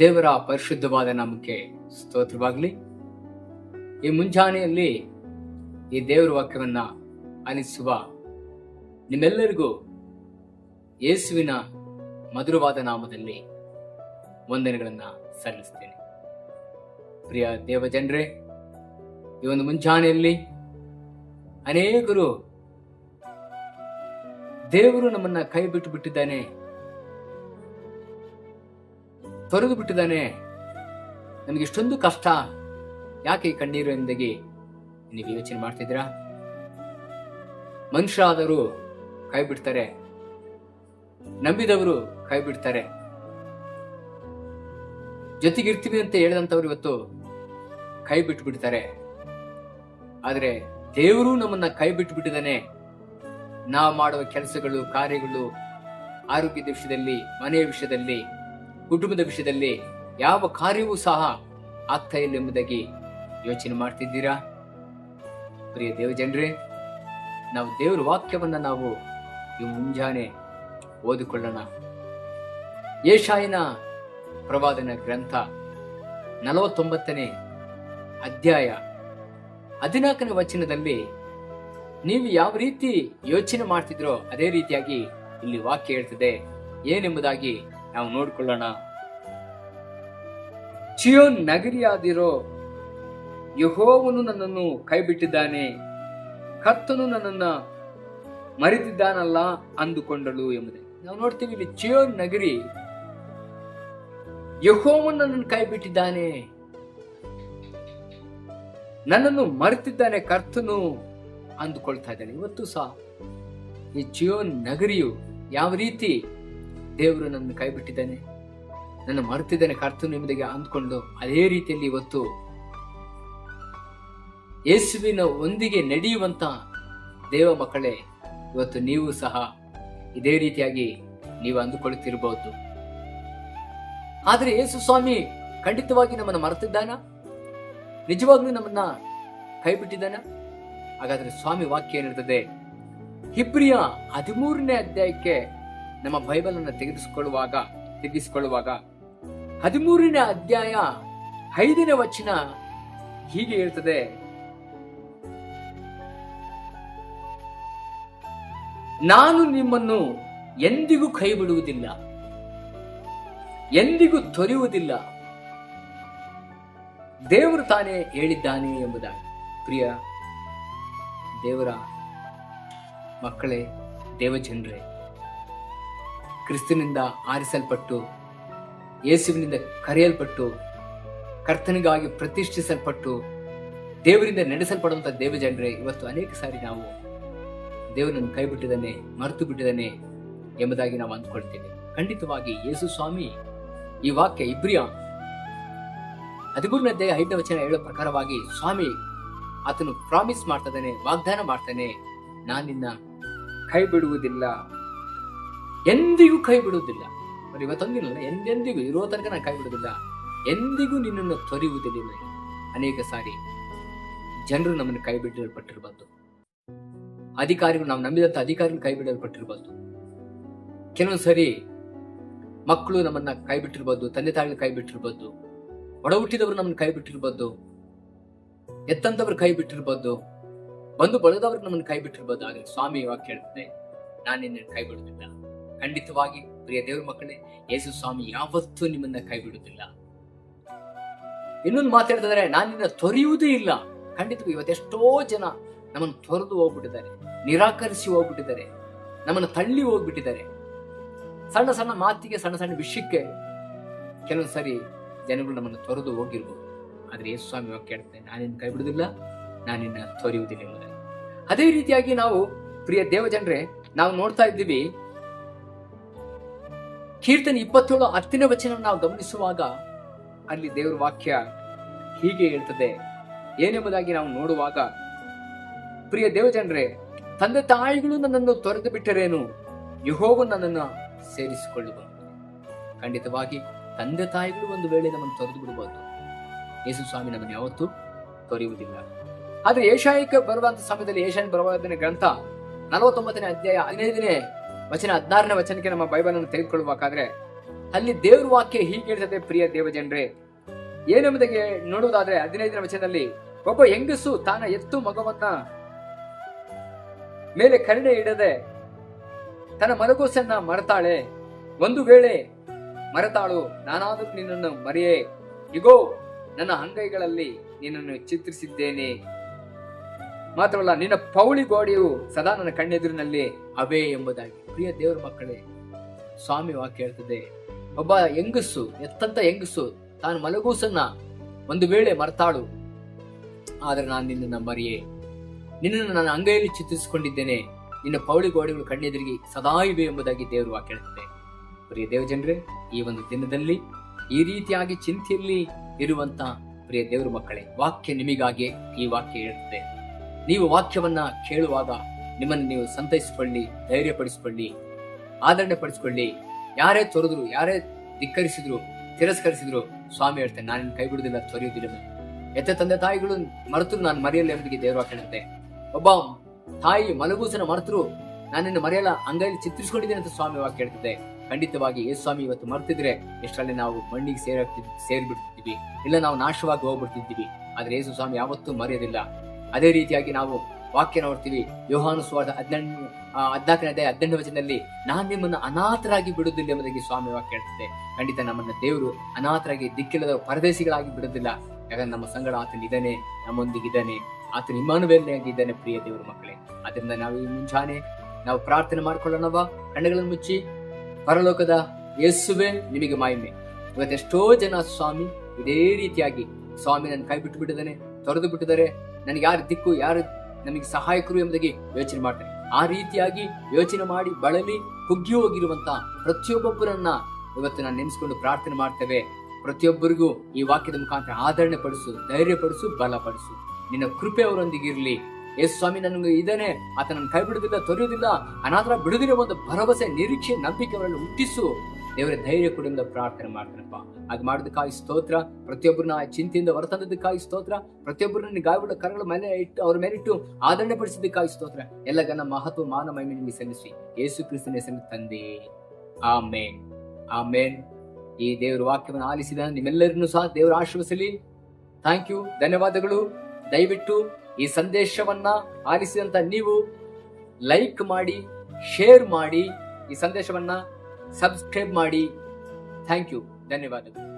ದೇವರ ಪರಿಶುದ್ಧವಾದ ನಾಮಕ್ಕೆ ಸ್ತೋತ್ರವಾಗಲಿ. ಈ ಮುಂಜಾನೆಯಲ್ಲಿ ಈ ದೇವರ ವಾಕ್ಯವನ್ನ ಅನಿಸುವ ನಿಮ್ಮೆಲ್ಲರಿಗೂ ಯೇಸುವಿನ ಮಧುರವಾದ ನಾಮದಲ್ಲಿ ವಂದನೆಗಳನ್ನು ಸಲ್ಲಿಸ್ತೇನೆ. ಪ್ರಿಯ ದೇವ ಜನರೇ, ಈ ಒಂದು ಮುಂಜಾನೆಯಲ್ಲಿ ಅನೇಕರು ದೇವರು ನಮ್ಮನ್ನ ಕೈ ಬಿಟ್ಟು ಬಿಟ್ಟಿದ್ದಾನೆ. ತೊರೆದು ಬಿಟ್ಟಿದ್ದಾನೆ ನನಗೆ ಇಷ್ಟೊಂದು ಕಷ್ಟ. ಯಾಕೆ ಕಣ್ಣೀರು ಎಂದಾಗಿ ನೀವು ಯೋಚನೆ ಮಾಡ್ತಿದ್ದೀರಾ? ಮನುಷ್ಯರಾದರೂ ಕೈ ಬಿಡ್ತಾರೆ ನಂಬಿದವರು ಕೈ ಬಿಡ್ತಾರೆ ಜೊತೆಗಿರ್ತೀವಿ ಅಂತ ಹೇಳಿದಂಥವ್ರು ಇವತ್ತು ಕೈ ಬಿಟ್ಟು ಬಿಡ್ತಾರೆ ಆದರೆ ದೇವರು ನಮ್ಮನ್ನ ಕೈ ಬಿಟ್ಟು ಬಿಟ್ಟಿದ್ದಾನೆ ನಾವು ಮಾಡುವ ಕೆಲಸಗಳು, ಕಾರ್ಯಗಳು ಆರೋಗ್ಯದ ವಿಷಯದಲ್ಲಿ ಮನೆಯ ವಿಷಯದಲ್ಲಿ ಕುಟುಂಬದ ವಿಷಯದಲ್ಲಿ ಯಾವ ಕಾರ್ಯವೂ ಸಹ ಆಗ್ತಾ ಇಲ್ಲ ಎಂಬುದಾಗಿ ಯೋಚನೆ ಮಾಡ್ತಿದ್ದೀರಾ? ಪ್ರಿಯ ದೇವಜನರೇ, ನಾವು ದೇವರ ವಾಕ್ಯವನ್ನು ನಾವು ಈ ಮುಂಜಾನೆ ಓದಿಕೊಳ್ಳೋಣ. ಏಷಾಯಿನ ಪ್ರವಾದನ ಗ್ರಂಥ ನಲವತ್ತೊಂಬತ್ತನೇ ಅಧ್ಯಾಯ ಹದಿನಾಲ್ಕನೇ ವಚನದಲ್ಲಿ ನೀವು ಯಾವ ರೀತಿ ಯೋಚನೆ ಮಾಡ್ತಿದ್ರೋ ಅದೇ ರೀತಿಯಾಗಿ ಇಲ್ಲಿ ವಾಕ್ಯ ಹೇಳ್ತದೆ. ಏನೆಂಬುದಾಗಿ ನಾವು ನೋಡ್ಕೊಳ್ಳೋಣ. ಚಿಯೋನ್ ನಗರಿಯಾದಿರೋ ಯಹೋವನು ನನ್ನನ್ನು ಕೈಬಿಟ್ಟಿದ್ದಾನೆ. ಕರ್ತನು ನನ್ನನ್ನ ಮರೆತಿದ್ದಾನಲ್ಲ ಅಂದುಕೊಂಡಳು ಎಂಬುದೇ. ನಾವು ನೋಡ್ತೀವಿ ಇಲ್ಲಿ ಚಿಯೋನ್ ನಗರಿ. ಯಹೋವನು ನನ್ನನ್ನು ಕೈಬಿಟ್ಟಿದ್ದಾನೆ. ನನ್ನನ್ನು ಮರೆತಿದ್ದಾನೆ ಕರ್ತನು ಅಂದುಕೊಳ್ತಾ ಇದ್ದಾನೆ. ಇವತ್ತು ಸಹ ಈ ಜಿಯೋನ್ ನಗರಿಯು ಯಾವ ರೀತಿ ದೇವರು ನನ್ನ ಕೈ ಬಿಟ್ಟಿದ್ದಾನೆ ನನ್ನ ಮರೆತಿದ್ದಾನೆ ಕರ್ತನು ಎಂಬುದಾಗಿ ಅಂದ್ಕೊಂಡು ಅದೇ ರೀತಿಯಲ್ಲಿ ಇವತ್ತು ಯೇಸುವಿನ ಒಂದಿಗೆ ನಡೆಯುವಂತ ದೇವ ಮಕ್ಕಳೇ, ಇವತ್ತು ನೀವು ಸಹ ಇದೇ ರೀತಿಯಾಗಿ ನೀವು ಅಂದುಕೊಳ್ಳುತ್ತಿರಬಹುದು. ಆದರೆ ಯೇಸು ಸ್ವಾಮಿ ಖಂಡಿತವಾಗಿ ನಮ್ಮನ್ನು ಮರೆತಿದ್ದಾನ? ನಿಜವಾಗ್ಲೂ ನಮ್ಮನ್ನ ಕೈ ಬಿಟ್ಟಿದ್ದಾನ ಹಾಗಾದ್ರೆ ಸ್ವಾಮಿ ವಾಕ್ಯ ಏನಿರ್ತದೆ? ಹಿಬ್ರಿಯ ಹದಿಮೂರನೇ ಅಧ್ಯಾಯಕ್ಕೆ ನಮ್ಮ ಬೈಬಲ್ ಅನ್ನು ತೆಗೆದುಕೊಳ್ಳುವಾಗ ತೆಗೆಸಿಕೊಳ್ಳುವಾಗ ಹದಿಮೂರನೇ ಅಧ್ಯಾಯ ಐದನೇ ವಚನ ಹೀಗೆ ಹೇಳ್ತದೆ. ನಾನು ನಿಮ್ಮನ್ನು ಎಂದಿಗೂ ಕೈ ಬಿಡುವುದಿಲ್ಲ ಎಂದಿಗೂ ತೊರೆಯುವುದಿಲ್ಲ. ದೇವರು ತಾನೇ ಹೇಳಿದ್ದಾನೆ ಎಂಬುದಾಗಿ. ಪ್ರಿಯ ದೇವರ ಮಕ್ಕಳೇ, ದೇವಜನರೇ ಕ್ರಿಸ್ತನಿಂದ ಆರಿಸಲ್ಪಟ್ಟು, ಯೇಸುವಿನಿಂದ ಕರೆಯಲ್ಪಟ್ಟು, ಕರ್ತನಿಗಾಗಿ ಪ್ರತಿಷ್ಠಿಸಲ್ಪಟ್ಟು, ದೇವರಿಂದ ನಡೆಸಲ್ಪಡುವಂತ ದೇವಜನರೇ ಇವತ್ತು ಅನೇಕ ಸಾರಿ ನಾವು ದೇವರನ್ನು ಕೈ ಬಿಟ್ಟಿದ್ದಾನೆ ಮರೆತು ಬಿಟ್ಟಿದ್ದಾನೆ ಎಂಬುದಾಗಿ ನಾವು ಅಂದ್ಕೊಳ್ತೇವೆ. ಖಂಡಿತವಾಗಿ ಯೇಸು ಸ್ವಾಮಿ ಈ ವಾಕ್ಯ ಇಬ್ರಿಯ ಹದಿಮೂರನೇ ಅಧ್ಯಾಯ ಐದನೇ ವಚನ ಹೇಳೋ ಪ್ರಕಾರವಾಗಿ, ಸ್ವಾಮಿ, ಆತನು ಪ್ರಾಮಿಸ್ ಮಾಡ್ತಾನೆ ವಾಗ್ದಾನ ಮಾಡ್ತಾನೆ ನಾನು ನಿನ್ನ ಕೈ ಬಿಡುವುದಿಲ್ಲ ಎಂದಿಗೂ ಕೈ ಬಿಡುವುದಿಲ್ಲ ಬರೀ ಇವತ್ತೊಂದಿಲ್ಲ ಎಂದೆಂದಿಗೂ ಇರೋ ತನಕ ನಾನು ಕೈ ಬಿಡುವುದಿಲ್ಲ ಎಂದಿಗೂ ನಿನ್ನನ್ನು ತೊರೆಯುವುದಿಲ್ಲ. ಅನೇಕ ಸಾರಿ ಜನರು ನಮ್ಮನ್ನು ಕೈ ಬಿಡಲ್ಪಟ್ಟಿರಬಾರ್ದು ಅಧಿಕಾರಿಗಳು, ನಾವು ನಂಬಿದಂತ ಅಧಿಕಾರಿಗಳು ಕೈ ಬಿಡಲ್ಪಟ್ಟಿರಬಾರ್ದು ಕೆಲವೊಂದು ಸರಿ ಮಕ್ಕಳು ನಮ್ಮನ್ನ ಕೈ ಬಿಟ್ಟಿರ್ಬೋದು ತಂದೆ ತಾಯಿಗಳು ಕೈ ಬಿಟ್ಟಿರ್ಬೋದು ಒಡ ಹುಟ್ಟಿದವರು ನಮ್ಮನ್ನ ಕೈ ಬಿಟ್ಟಿರ್ಬೋದು ಎತ್ತಂತವ್ರು ಕೈ ಬಿಟ್ಟಿರ್ಬೋದು ಬಂದು ಬಳದವ್ರು ನಮ್ಮನ್ನ ಕೈ ಬಿಟ್ಟಿರ್ಬೋದು ಆದ್ರೆ ಸ್ವಾಮಿ ಇವಾಗ ಕೇಳ್ತದೆ ನಾನು ನಿನ್ನ ಕೈ ಬಿಡುತ್ತಿಲ್ಲ ಖಂಡಿತವಾಗಿ ಪ್ರಿಯ ದೇವ್ರ ಮಕ್ಕಳೇ, ಯೇಸು ಸ್ವಾಮಿ ಯಾವತ್ತೂ ನಿಮ್ಮನ್ನ ಕೈ ಬಿಡುವುದಿಲ್ಲ ಇನ್ನೊಂದು ಮಾತಾಡಿದ್ರೆ ನಾನು ನಿನ್ನ ತೊರೆಯುವುದೇ ಇಲ್ಲ. ಖಂಡಿತವಾಗಿ ಇವತ್ತೆಷ್ಟೋ ಜನ ನಮ್ಮನ್ನು ತೊರೆದು ಹೋಗ್ಬಿಟ್ಟಿದ್ದಾರೆ, ನಿರಾಕರಿಸಿ ಹೋಗ್ಬಿಟ್ಟಿದ್ದಾರೆ, ನಮ್ಮನ್ನು ತಳ್ಳಿ ಹೋಗ್ಬಿಟ್ಟಿದ್ದಾರೆ. ಸಣ್ಣ ಸಣ್ಣ ಮಾತಿಗೆ, ಸಣ್ಣ ಸಣ್ಣ ವಿಷಯಕ್ಕೆ ಕೆಲವೊಂದು ಸಾರಿ ಜನಗಳು ನಮ್ಮನ್ನು ತೊರೆದು ಹೋಗಿರ್ಬೋದು. ಆದ್ರೆ ಯೇಸು ಸ್ವಾಮಿ ಇವಾಗ ಕೇಳ್ತೇನೆ ನಾನಿನ್ನ ಕೈ ಬಿಡುವುದಿಲ್ಲ ನಾನಿನ್ನ ತೊರೆಯುವುದಿಲ್ಲ ಅದೇ ರೀತಿಯಾಗಿ ನಾವು, ಪ್ರಿಯ ದೇವಜನರೇ, ನಾವು ನೋಡ್ತಾ ಇದ್ದೀವಿ ಕೀರ್ತನೆ ಇಪ್ಪತ್ತೇಳು ಹತ್ತನೇ ವಚನ ನಾವು ಗಮನಿಸುವಾಗ ಅಲ್ಲಿ ದೇವರ ವಾಕ್ಯ ಹೀಗೆ ಹೇಳ್ತದೆ. ಏನೆಂಬುದಾಗಿ ನಾವು ನೋಡುವಾಗ, ಪ್ರಿಯ ದೇವಜನರೇ, ತಂದೆ ತಾಯಿಗಳು ನನ್ನನ್ನು ತೊರೆದು ಬಿಟ್ಟರೇನು? ಯಹೋವು ನನ್ನನ್ನು ಸೇರಿಸಿಕೊಳ್ಳುವ ಖಂಡಿತವಾಗಿ ತಂದೆ ತಾಯಿಗಳು ಒಂದು ವೇಳೆ ನಮ್ಮನ್ನು ತೊರೆದು ಬಿಡಬಹುದು. ಯೇಸು ಸ್ವಾಮಿ ನಮ್ಮನ್ನು ಯಾವತ್ತೂ ತೊರೆಯುವುದಿಲ್ಲ. ಆದ್ರೆ ಏಷಾಯಕ್ಕೆ ಬರುವಂತ ಸಮಯದಲ್ಲಿ ಏಷಾಯನ್ ಬರುವ ಗ್ರಂಥ ನಲವತ್ತೊಂಬತ್ತನೇ ಅಧ್ಯಾಯ ಹದಿನೈದನೇ ವಚನ ಹದಿನಾರನೇ ವಚನಕ್ಕೆ ನಮ್ಮ ಬೈಬಲ್ ಅನ್ನು ತೆಗೆದುಕೊಳ್ಳಬೇಕಾದ್ರೆ ಅಲ್ಲಿ ದೇವ್ರ ವಾಕ್ಯ ಹೀಗೆ ಹೇಳ್ತದೆ ಪ್ರಿಯ ದೇವಜನರೇ ಏನೆಂಬುದಾಗಿ ನೋಡುವುದಾದ್ರೆ, ಹದಿನೈದನೇ ವಚನದಲ್ಲಿ, ಒಬ್ಬ ಹೆಂಗಸು ತಾನ ಎತ್ತು ಮಗವನ್ನ ಮೇಲೆ ಕರುಣೆ ಇಡದೆ ತನ್ನ ಮರಗೋಸನ್ನ ಮರತಾಳೆ. ಒಂದು ವೇಳೆ ಮರೆತಾಳು, ನಾನಾದ್ರೂ ನಿನ್ನನ್ನು ಮರೆಯೇ. ಇಗೋ, ನನ್ನ ಅಂಗೈಗಳಲ್ಲಿ ನಿನ್ನನ್ನು ಚಿತ್ರಿಸಿದ್ದೇನೆ. ಮಾತ್ರವಲ್ಲ, ನಿನ್ನ ಪೌಳಿ ಗೋಡೆಯು ಸದಾ ನನ್ನ ಕಣ್ಣೆದುರಿನಲ್ಲಿ ಅವೇ ಎಂಬುದಾಗಿ. ಪ್ರಿಯ ದೇವರ ಮಕ್ಕಳೇ, ಸ್ವಾಮಿ ವಾಕ್ಯ ಹೇಳ್ತದೆ ಒಬ್ಬ ಹೆಂಗಸು, ಎತ್ತಂತ ಹೆಂಗಸು, ತಾನು ಮಲಗೂಸನ್ನ ಒಂದು ವೇಳೆ ಮರ್ತಾಳು. ಆದ್ರೆ ನಾನು ನಿನ್ನನ್ನ ಮರಿಯೆ. ನಿನ್ನನ್ನು ನಾನು ಅಂಗೈಯಲ್ಲಿ ಚಿತ್ರಿಸಿಕೊಂಡಿದ್ದೇನೆ. ನಿನ್ನ ಪೌಳಿ ಗೋಡೆಗಳು ಕಣ್ಣೆದುರಿಗೆ ಸದಾ ಇವೆ ಎಂಬುದಾಗಿ ದೇವರು ವಾಕ್ಯ ಹೇಳ್ತದೆ ಪ್ರಿಯ ದೇವಜನರೇ ಈ ಒಂದು ದಿನದಲ್ಲಿ ಈ ರೀತಿಯಾಗಿ ಚಿಂತೆಯಲ್ಲಿ ಇರುವಂತ ಪ್ರಿಯ ದೇವರ ಮಕ್ಕಳೇ, ವಾಕ್ಯ ನಿಮಗಾಗಿ ಈ ವಾಕ್ಯ ಹೇಳ್ತದೆ ನೀವು ವಾಕ್ಯವನ್ನ ಕೇಳುವಾಗ ನಿಮ್ಮನ್ನು ನೀವು ಸಂತೈಸಿಕೊಳ್ಳಿ, ಧೈರ್ಯಪಡಿಸಿಕೊಳ್ಳಿ ಆದರಣೆ ಪಡಿಸಿಕೊಳ್ಳಿ ಯಾರೇ ತೊರೆದ್ರು, ಯಾರೇ ಧಿಕ್ಕರಿಸಿದ್ರು, ತಿರಸ್ಕರಿಸಿದ್ರು, ಸ್ವಾಮಿ ಹೇಳ್ತೇನೆ, ನಾನು ಕೈ ಬಿಡುವುದಿಲ್ಲ ತೊರೆಯುವುದಿಲ್ಲ ಎತ್ತ ತಂದೆ ತಾಯಿಗಳು ಮರೆತರು, ನಾನು ಮರೆಯಲ್ಲ ಎಂಬುದಿಗೆ ದೇವರು ಹೇಳುತ್ತೆ ಒಬ್ಬ ತಾಯಿ ಮಲಗೂಸನ ಮರೆತರು ನಾನಿನ್ನು ಮರೆಯಲ್ಲ, ಅಂಗೈಲಿ ಚಿತ್ರಿಸಿಕೊಂಡಿದ್ದೇನೆ ಅಂತ ಸ್ವಾಮಿ ವಾಕ್ಯ ಕೇಳ್ತಿದ್ದೆ ಖಂಡಿತವಾಗಿ, ಯೇಸು ಸ್ವಾಮಿ ಇವತ್ತು ಮರ್ತಿದ್ರೆ ಎಷ್ಟರಲ್ಲಿ ನಾವು ಮಣ್ಣಿಗೆ ಸೇರ ಸೇರ್ಬಿಡ್ತಿದ್ವಿ. ಇಲ್ಲ, ನಾವು ನಾಶವಾಗಿ ಹೋಗ್ಬಿಡ್ತಿದ್ವಿ. ಆದ್ರೆ ಯೇಸು ಸ್ವಾಮಿ ಯಾವತ್ತೂ ಮರೆಯೋದಿಲ್ಲ. ಅದೇ ರೀತಿಯಾಗಿ ನಾವು ವಾಕ್ಯ ನೋಡ್ತೀವಿ ಯೋಹಾನು ಸ್ವಾದ ಹದಿನೆಂಟು ಹದಿನಾಲ್ಕನೇ ಹದಿನೆಂಟು ವಚನದಲ್ಲಿ, ನಾನು ನಿಮ್ಮನ್ನು ಅನಾಥರಾಗಿ ಬಿಡುವುದಿಲ್ಲ ಎಂಬುದಾಗಿ ಸ್ವಾಮಿ ವಾಕ್ಯ ಹೇಳ್ತದೆ. ಖಂಡಿತ ನಮ್ಮನ್ನ ದೇವರು ಅನಾಥರಾಗಿ ದಿಕ್ಕಿಲ್ಲದ ಪರದೇಶಿಗಳಾಗಿ ಬಿಡುವುದಿಲ್ಲ. ಯಾಕಂದ್ರೆ ನಮ್ಮ ಸಂಗಡ ಆತನ ಇದ್ದಾನೆ, ನಮ್ಮೊಂದಿಗೆ ಇದ್ದಾನೆ. ಆತನ ಇದ್ದಾನೆ, ಪ್ರಿಯ ದೇವರ ಮಕ್ಕಳೇ. ಅದರಿಂದ ನಾವು ಈ ಮುಂಜಾನೆ ನಾವು ಪ್ರಾರ್ಥನೆ ಮಾಡ್ಕೊಳ್ಳೋಣವ ಕಣ್ಣುಗಳನ್ನು ಮುಚ್ಚಿ, ಪರಲೋಕದ ಯೇಸುವೆ, ನಿಮಗೆ ಮಾಹಿಮೆ. ಇವತ್ತೆಷ್ಟೋ ಜನ ಸ್ವಾಮಿ ಇದೇ ರೀತಿಯಾಗಿ ಸ್ವಾಮಿ ನನ್ನ ಕೈ ಬಿಟ್ಟು ಬಿಟ್ಟಿದ್ದಾನೆ ತೊರೆದು ಬಿಟ್ಟಿದ್ದಾರೆ. ನನಗೆ ಯಾರು ದಿಕ್ಕು, ಯಾರು ನಮಗೆ ಸಹಾಯಕರು ಎಂಬುದಾಗಿ ಯೋಚನೆ ಮಾಡ್ತಾರೆ ಆ ರೀತಿಯಾಗಿ ಯೋಚನೆ ಮಾಡಿ ಬಳಲಿ ಕುಗ್ಗಿ ಹೋಗಿರುವಂತ ಪ್ರತಿಯೊಬ್ಬೊಬ್ಬರನ್ನ ಇವತ್ತು ನಾನು ನೆನೆಸ್ಕೊಂಡು ಪ್ರಾರ್ಥನೆ ಮಾಡ್ತೇವೆ. ಪ್ರತಿಯೊಬ್ಬರಿಗೂ ಈ ವಾಕ್ಯದ ಮುಖಾಂತರ ಆಧರಣೆ ಪಡಿಸು, ಧೈರ್ಯ ಪಡಿಸು, ಬಲ ಪಡಿಸು. ನಿನ್ನ ಕೃಪೆ ಅವರೊಂದಿಗೆ ಇರಲಿ ಯೇಸು ಸ್ವಾಮಿ ನನಗೆ ಇದ್ದಾನೆ. ಆತ ಕೈ ಬಿಡುವುದಿಲ್ಲ ತೊರೆಯುವುದಿಲ್ಲ ಅನಾಥರ ಬಿಡುದಿರೋ ಒಂದು ಭರವಸೆ, ನಿರೀಕ್ಷೆ, ನಂಬಿಕೆ ಅವರನ್ನು ಹುಟ್ಟಿಸು. ದೇವರ, ಧೈರ್ಯ ಕೊಡಿಂದ ಪ್ರಾರ್ಥನೆ ಮಾಡ್ತಾನಪ್ಪ. ಅದು ಮಾಡೋದಕ್ಕಾಗಿ ಸ್ತೋತ್ರ. ಪ್ರತಿಯೊಬ್ಬರನ್ನ ಚಿಂತೆಯಿಂದ ಹೊರತಂದದಕ್ಕಾಗಿ ಸ್ತೋತ್ರ. ಪ್ರತಿಯೊಬ್ಬರನ್ನ ಗಾಯಗಳ ಕರಗಳ ಮೇಲೆ ಇಟ್ಟು, ಅವ್ರ ಮೇಲಿಟ್ಟು ಆದರಣೆ ಪಡಿಸಿದ್ದಕ್ಕಾಗಿ ಸ್ತೋತ್ರ. ಎಲ್ಲ ಗನ ಮಹತ್ವ, ಮಾನ, ಮಹಿಮೆ ನಿಮಗೆ ಸಲ್ಲಿಸಿ. ಯೇಸು ಕ್ರಿಸ್ತನ ಹೆಸರು ತಂದೆ. ಆ ಆಮೇನ್. ಈ ದೇವರ ವಾಕ್ಯವನ್ನು ಆಲಿಸಿದ ನಿಮ್ಮೆಲ್ಲರನ್ನು ಸಹ ದೇವರ ಆಶ್ರಯಿಸಲಿ ಥ್ಯಾಂಕ್ ಯು ಧನ್ಯವಾದಗಳು. ದಯವಿಟ್ಟು ಈ ಸಂದೇಶವನ್ನ ಆಲಿಸಿದಂತ ನೀವು ಲೈಕ್ ಮಾಡಿ ಶೇರ್ ಮಾಡಿ ಈ ಸಂದೇಶವನ್ನ ಸಬ್ಸ್ಕ್ರೈಬ್ ಮಾಡಿ. Thank you. ಧನ್ಯವಾದಗಳು.